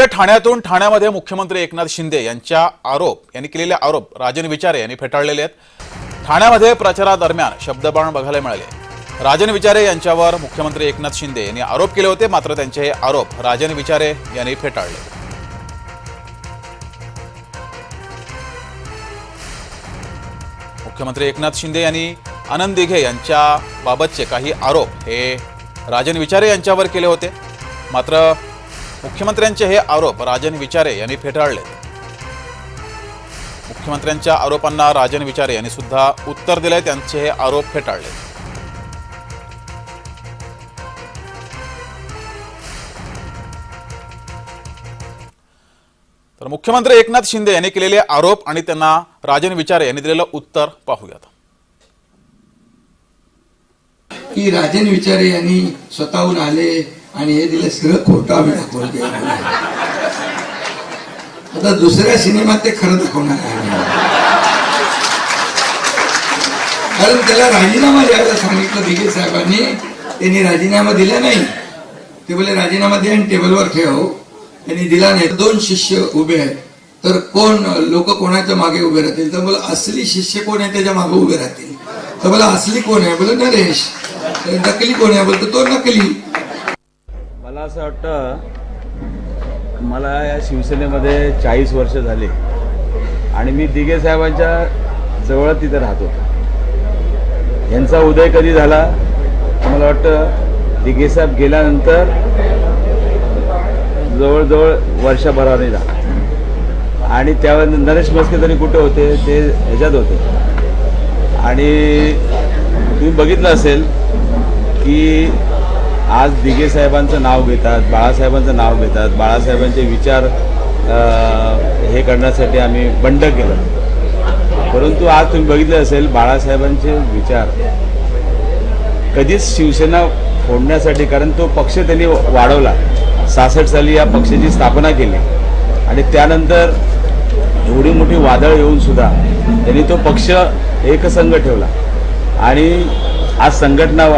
ठाण्यातून ठाण्यामध्ये मुख्यमंत्री एकनाथ शिंदे यांच्या आरोप यांनी केलेले आरोप राजन विचारे यांनी फेटाळलेले आहेत. ठाण्यामध्ये प्रचारादरम्यान शब्दबाण बघायला मिळाले. राजन विचारे यांच्यावर मुख्यमंत्री एकनाथ शिंदे यांनी आरोप केले होते मात्र त्यांचे हे आरोप राजन विचारे यांनी फेटाळले. मुख्यमंत्री एकनाथ शिंदे यांनी आनंद दिघे यांच्या बाबतचे काही आरोप हे राजन विचारे यांच्यावर केले होते. मात्र मुख्यमंत्र्यांचे हे आरोप राजन विचारे यांनी फेटाळले. मुख्यमंत्र्यांच्या आरोपांना राजन विचारे यांनी सुद्धा उत्तर दिले त्यांचे हे आरोप फेटाळले. तर मुख्यमंत्री एकनाथ शिंदे यांनी केलेले आरोप आणि त्यांना राजन विचारे यांनी दिलेलं उत्तर पाहूयात. की राजन विचारे यांनी स्वतःहून आले आणि हे दिलं सगळं खोटा आम्ही दाखवलं ते आता दुसऱ्या सिनेमात ते खरं दाखवणार आहे कारण त्याला राजीनामा द्यायला सांगितलं दिघे साहेबांनी त्यांनी राजीनामा दिला नाही. ते बोले राजीनामा दे आणि टेबलवर ठेव. त्यांनी दिला नाही. दोन शिष्य उभे आहेत. तर कोण लोक कोणाच्या मागे उभे राहतील? तर बोला असली शिष्य कोण आहे त्याच्यामागे उभे राहतील? तर बोला असली कोण आहे? बोल नरेश. नकली कोण आहे? बोलतो तो नकली. मला असं वाटतं मला या शिवसेनेमध्ये चाळीस वर्ष झाले. आणि मी दिघे साहेबांच्या जवळ तिथे राहतो. यांचा उदय कधी झाला? मला वाटतं दिघे साहेब गेल्यानंतर जवळजवळ वर्षभराने झाला आणि त्यावेळेस नरेश मस्के तरी कुठे होते ते ह्याच्यात होते. आणि तुम्ही बघितलं असेल की आज दिघे साहेबांचं नाव घेतात बाळासाहेबांचं नाव घेतात. बाळासाहेबांचे विचार हे करण्यासाठी आम्ही बंड केलं. परंतु आज तुम्ही बघितलं असेल बाळासाहेबांचे विचार कधीच शिवसेना फोडण्यासाठी कारण तो पक्ष त्यांनी वाढवला. सासष्ट साली या पक्षाची स्थापना केली. आणि त्यानंतर एवढी मोठी वादळ येऊन सुद्धा त्यांनी तो पक्ष एकसंघ ठेवला. आणि आज संघटना